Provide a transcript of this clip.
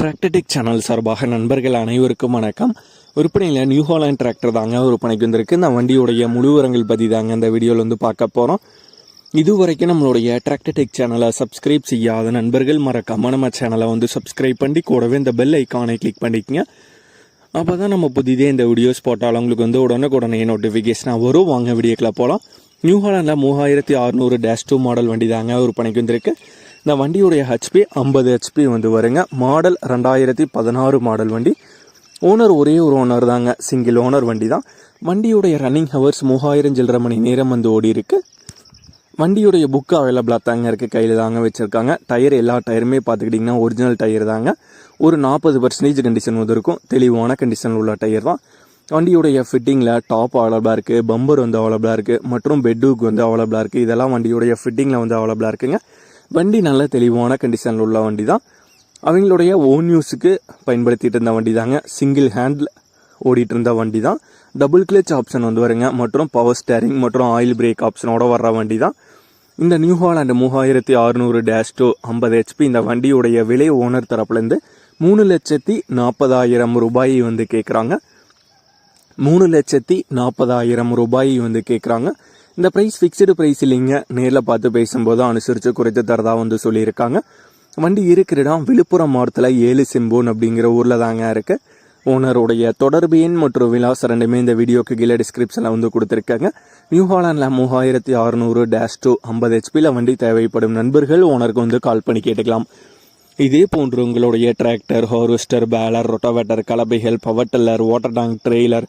டிராக்டடிக் channel சார்பாக நண்பர்கள் அனைவருக்கும் வணக்கம். விற்பனையில் நியூ ஹாலாண்ட் டிராக்டர் தாங்க விற்பனைக்கு வந்திருக்கு. இந்த வண்டியுடைய முழு உரங்கள் பற்றி தாங்க இந்த வீடியோவில் வந்து பார்க்க போகிறோம் இதுவரைக்கும் நம்மளுடைய டிராக்டடிக் சேனலை சப்ஸ்கிரைப் செய்யாத நண்பர்கள் மறக்காம நம்ம சேனலை வந்து சப்ஸ்கிரைப் பண்ணி கூடவே இந்த பெல் ஐக்கானை கிளிக் பண்ணிக்கங்க. அப்போ தான் நம்ம புதிதே இந்த வீடியோஸ் போட்டாலும் உங்களுக்கு வந்து உடனுக்குடனே நோட்டிஃபிகேஷனாக வரும். வாங்க வீடியோக்கில் போகலாம் நியூ ஹாலாண்டில் மூவாயிரத்தி அறுநூறு டேஷ் டூ மாடல் வண்டி தாங்க விற்பனைக்கு வந்திருக்கு. இந்த வண்டியுடைய ஹெச்பி ஐம்பது ஹெச்பி வந்து வருங்க. மாடல் ரெண்டாயிரத்தி பதினாறு மாடல் வண்டி. ஓனர் ஒரே ஒரு ஓனர் தாங்க. சிங்கிள் ஓனர் வண்டி தான் வண்டியுடைய ரன்னிங் ஹவர்ஸ் மூவாயிரம் சில்லரை மணி நேரம் வந்து ஓடி இருக்கு. வண்டியுடைய புக்கு அவைலபிளாக தாங்க இருக்குது கையில் தாங்க வச்சுருக்காங்க. டயர் எல்லா டயருமே பார்த்துக்கிட்டிங்கன்னா ஒரிஜினல் டயர் தாங்க. ஒரு நாற்பது பர்சன்டேஜ் கண்டிஷன் வந்து இருக்கும். தெளிவான கண்டிஷனில் உள்ள டயர் தான். வண்டியுடைய ஃபிட்டிங்கில் டாப் அவைலபிளாக இருக்குது பம்பர் வந்து அவைலபிளாக இருக்குது மற்றும் பெட்டுக்கு வந்து அவைலபிளாக இருக்குது இதெல்லாம் வண்டியுடைய ஃபிட்டிங்கில் வந்து அவைலபிளாக இருக்குங்க. வண்டி நல்ல தெளிவான கண்டிஷனில் உள்ள வண்டி தான் அவங்களுடைய ஓன் யூஸுக்கு பயன்படுத்திகிட்டு இருந்த வண்டி தாங்க சிங்கிள் ஹேண்டில் ஓடிட்டு இருந்த வண்டி தான் டபுள் கிளச் ஆப்ஷன் வந்து வருங்க. மற்றும் பவர் ஸ்டேரிங் மற்றும் ஆயில் பிரேக் ஆப்ஷனோட வர்ற வண்டி தான் இந்த நியூ ஹாலாண்டு மூவாயிரத்தி அறுநூறு டேஷ் டூ ஐம்பது ஹெச்பி இந்த வண்டியுடைய விலை ஓனர் தரப்புலேருந்து மூணு லட்சத்தி நாற்பதாயிரம் ரூபாய் வந்து கேட்குறாங்க மூணு லட்சத்தி நாற்பதாயிரம் ரூபாய் வந்து கேட்குறாங்க இந்த ப்ரைஸ் ஃபிக்ஸ்டு ப்ரைஸ் இல்லைங்க. நேரில் பார்த்து பேசும்போது அனுசரித்து குறைத்து தரதா வந்து சொல்லியிருக்காங்க. வண்டி இருக்கிற இடம் விழுப்புரம் மாவட்டத்தில் ஏழு செம்போன் அப்படிங்கிற ஊரில் தாங்க இருக்குது ஓனருடைய தொடர்பு எண் மற்றும் விலாசம் ரெண்டுமே இந்த வீடியோக்கு கீழே டிஸ்கிரிப்ஷனில் வந்து கொடுத்துருக்காங்க. நியூ ஹாலாண்டில் மூவாயிரத்தி அறுநூறு டேஷ் டூ ஐம்பது ஹெச்பியில் வண்டி தேவைப்படும் நண்பர்கள் ஓனருக்கு வந்து கால் பண்ணி கேட்டுக்கலாம். இதே போன்று உங்களுடைய tractor harvester baler rotavator கலபைகள் power tiller water tank trailer